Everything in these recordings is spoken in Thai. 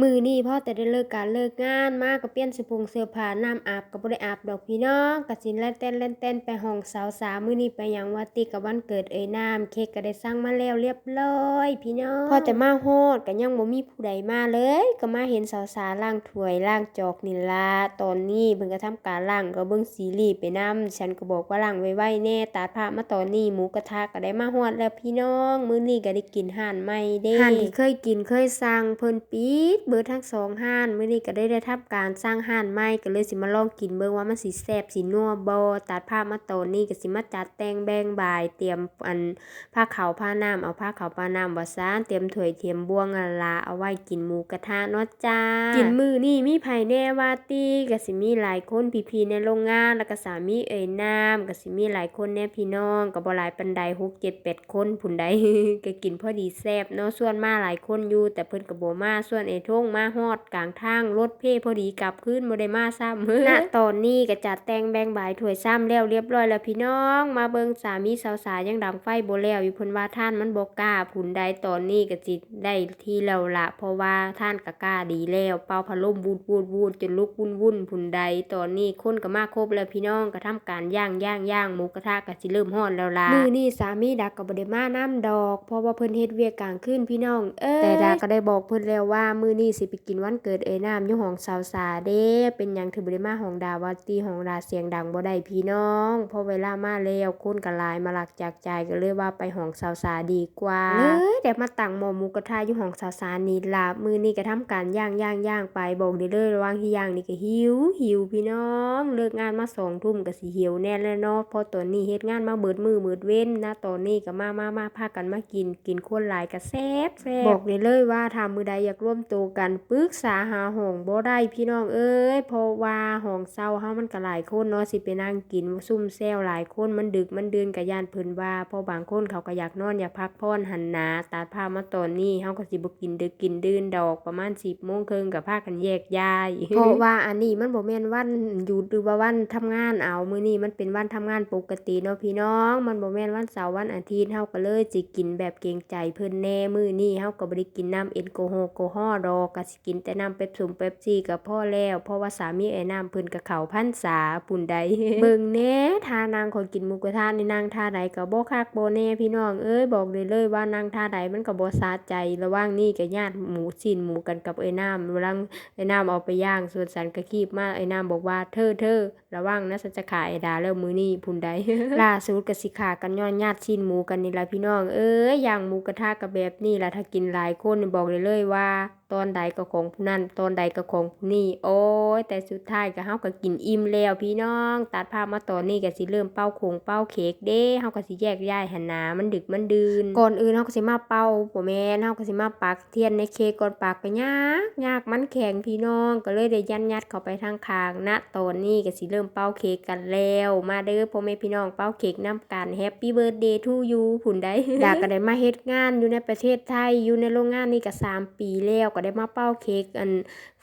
มือนี้พอแต่ได้เลิกการเลิกงานมากก็เปลี่ยนเสื้อผงเสื้อผ้าน้ำอาบก็บ่ได้อาบดอกพี่น้องก็สิแล่นเต้นเล่นเต้นไปห้องสาวสามือนี้ไปยังว่าติกับวันเกิดเอ้ยน้ำเค้กก็ได้สั่งมาแล้วเรียบร้อยพี่น้องพ่อแต่มาฮอดก็ยังบ่มีผู้ใดมาเลย ก็มาเห็นสาวสาล้างถ้วยล้างจอกนี่ล่ะตอนนี้เพิ่นก็ทำการล้างก็เบิ่งซีรีส์ไปนำฉันก็บอกว่าล้างไวๆแน่ตัดภามาตอนนี้หมูกระทะก็ได้มาฮอดแล้วพี่น้องมื้อนี้ก็ได้กินห่านใหม่เด้ห่านที่เคยกินเคยสั่งเพิ่นปิดเบิดทั้งสองห่านมื้อนี้ก็ได้ได้ทำการสร้างห่านใหม่ก็เลยสิมาลองกินเบิ่งว่ามันสิแซ่บสินัวบ่ตัดภาพมาตอนนี้ก็สิมาจัดแต่งแบ่งบาย เตรียมอันผ้าขาวผ้าน้ำเอาผ้าขาวผ้าน้ำบ่ซานเตรียมถ้วยเตรียมบ่วงอะล่ะเอาไว้กินหมูกระทะเนาะจ้ากินมื้อนี้มีไผแน่ว่าติก็สิมีหลายคนพี่ๆในโรงงานแล้วก็สามีเอ่ยน้ำก็สิมีหลายคนแน่พี่น้องก็บ่หลายปานใด6 7 8คนพุ่นใดก็กินพอดีแซ่บเนาะส่วนมาหลายคนอยู่แต่เพิ่นก็บ่มาส่วนไอ้ทงมาฮอดกลางทางรถเพ่พอดีกลับคืนบ่ได้มาซ้ำณตอนนี้ก็จัดแต่งแบ่งบ่ายถ้วยซ้ำแล้วเรียบร้อยแล้วพี่น้อง มาเบิ่งสามีสาวสายังดังไฟบ่แล้วอยู่เพิ่นว่าท่านมันบ่กล้าผุนใดตอนนี้ก็สิได้ที่แล้วละเพราะว่าท่านก็กล้าดีแล้ว เป่าพัดลมวูดวูดวูดจนลุกวุ่นวุ่นผุนใดตอนนี้คนก็มาครบแล้วพี่น้องก็ทำการย่างย่างย่างหมูกระทะก็สิเริ่มฮ้อนแล้วล่ะมื้อนี้สามีดักก็บ่ได้มาน้ำดอก เพราะว่าเพิ่นเฮ็ดเวียกกลางคืนพี่น้องเอ้ยแต่ดาก็ได้บอกเพิ่นแล้วว่ามื้อนี้สิไปกินวันเกิดเอ้น้ำอยู่ห้องสาวสาเด้เป็นหยังถึงบ่ได้มาห้องดาว่าตีห้องดาเสียงดังบ่ได้พี่น้องพอเวลามาแล้วคนก็หลายมาหลักจากใจก็เลยว่าไปห้องสาวสาดีกว่าเลยแต่มาตั้งหม้อหมูกระทะอยู่ห้องสาวสานี่ล่ะมื้อนี้ก็ทำการย่างย่างย่างไปบอกได้เลยระหว่างที่ย่างนี่ก็หิวหิวพี่น้อง เลิกงานมา2ทุ่มก็สิหิวแน่แล้วเนาะเพราะตอนนี้เฮ็ดงานมาเบิดมือเบิดเว้นนะตอนนี้ก็มามามาพากันมากินกินคนหลายก็แซ่บแซ่บบอกได้เลยว่าถ้ามือใดอยากร่วมตัวกันปรึกษาหาห้องบ่ได้พี่น้องเอ้ยเพราะว่าห้องเช่าเฮามันก็หลายคนเนาะสิไปนั่งกินซุ่มแซวหลายคนมันดึกมันเดื่นก็ย่านเพิ่นว่าพราะบางคนเขาก็อยากนอนอยากพักผ่อนหันหนาตัดภาพมาตอนนี้เฮาก็สิบ่กินดึกกินดื่นดอกประมาณ10:00นครึ่งก็พากันแยกย้ายเพราะว่าอันนี้มันบ่แม่นวันหยุดหรือว่าวันทำงานเอามื้อนี้มันเป็นวันทำงานปกติเนาะพี่น้อง มันบ่แม่นวันเสาร์วันอาทิตย์เฮาก็เลยสิกินแบบเกรงใจเพิ่นแน่มื้อนี้เฮาก็บ่ได้กินน้ำแอลกอฮอล์แอลกฮอดอกก็สิกินแต่น้ำเป๊ปซุมเป๊ปซี่ก็พอแล้ว เพราะว่าสามีไอ้น้ำเพิ่นก็เขาพรรษาปุ่นใดเบิ่งแน่ทานางคนกินหมูกระทะนี่นางท่าใดก็บ่คักบ่แน่พี่น้องเอ้ยบอกได้เลยว่านางท่าใดมันก็บ่สะใจระหว่างนี้ก็ญาติหมูชิ้นหมูกันกับไอ้น้ำระหว่างไอ้น้ำเอาไปย่างส่วนสันก็คีบมากไอ้น้ำบอกว่าเธอเธอระวังนะฉันจะขาไอ้ดาแล้วมือนี้พุ่นใดล่าสุดก็สิขากันย้อนญาติชิ้นหมูกันนี่ละพี่น้องเอ้ยอย่างหมูกระทะก็แบบนี้ละถ้ากินหลายคนบอกได้เลยว่า ตอนใดก็ของผู้นั้นตอนใดก็ของผู้นี้โอ้ยแต่สุดท้ายก็เฮาก็กินอิ่มแล้วพี่น้อง ตัดภาพมาตอนนี้ก็สิเริ่มเป่าโคงเป่าเค้กเด้เฮาก็สิแยกย้ายหันหนามันดึกมันดื่นก่อนอื่นเฮาก็สิมาเป่าบ่แม่นเฮาก็สิมาปักเทียนในเค้กก่อนปักก็ยากยากมันแข็งพี่น้องก็เลยได้ยันยัดเข้าไปทางข้างณตอนนี้ก็สิเริ่มเป่าเค้กกันแล้ว มาเด้อพ่อแม่พี่น้องเป่าเค้กนํกัน Happy Birthday to you พุ่นได้ดาก็ได้มาเฮ็ดงานอยู่ในประเทศไทยอยู่ในโรงงานนี่ก็สามปีแล้วก็ได้มาเป่าเค้กอัน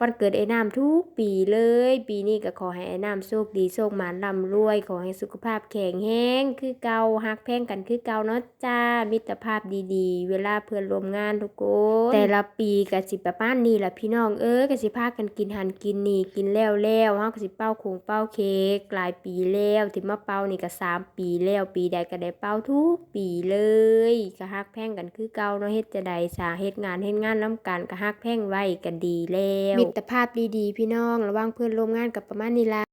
วันเกิดไอ้น้ำทุกปีเลย ปีนี้ก็ขอให้ไอ้น้ำโชคดีโชคหมานร่ำรวย ขอให้สุขภาพแข็งแรงคือเกาฮักแพงกันคือเกาเนาะจ้า มิตรภาพดีๆ เวลาเพื่อนรวมงานทุกคนแต่ละปีก็สิประมาณนี้ล่ะพี่น้องเอ้ยก็สิพากันกินหันกินนี่กินแล้วแล้วเฮาก็สิเป่าคงเป่าเค้กหลายปีแล้วที่มาเป่านี่ก็สามปีแล้วปีใดก็ได้เป่าทุกปีเลยก็ฮักแพงกันคือเกาเนาะเฮ็ดจะใดสาเฮ็ดงานเฮ็ดงานนํกันก็ฮักแพงไว้ก็ดีแล้วงแต่ภาพดีๆ พี่น้อง ระว่างเพื่อนร่วมงานกับประมาณนี้ล่ะ